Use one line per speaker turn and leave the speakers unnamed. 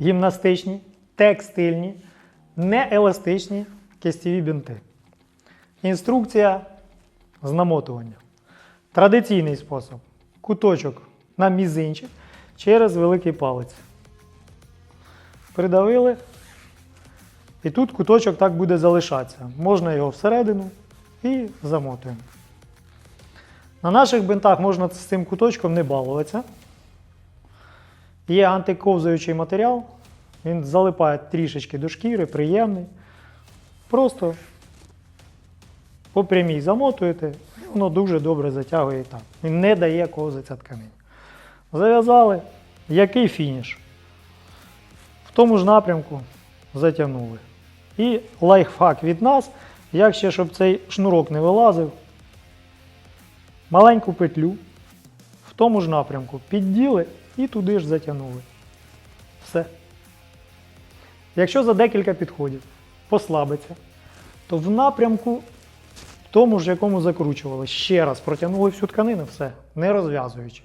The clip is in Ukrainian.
гімнастичні, текстильні, нееластичні кістєві бінти. Інструкція з намотування. Традиційний спосіб. Куточок на мізинчик через великий палець. Придавили. І тут куточок так буде залишатися. Можна його всередину і замотуємо. На наших бинтах можна з цим куточком не балуватися. Є антиковзаючий матеріал, він залипає трішечки до шкіри, приємний. Просто по прямій замотуєте, і воно дуже добре затягує і. Він не дає ковзатися тканин. Зав'язали. Який фініш? В тому ж напрямку затягнули. І лайфхак від нас, як ще, щоб цей шнурок не вилазив, маленьку петлю в тому ж напрямку підділи і туди ж затягнули. Все. Якщо за декілька підходів послабиться, то в напрямку тому ж, якому закручували, ще раз протягнули всю тканину, все, не розв'язуючи.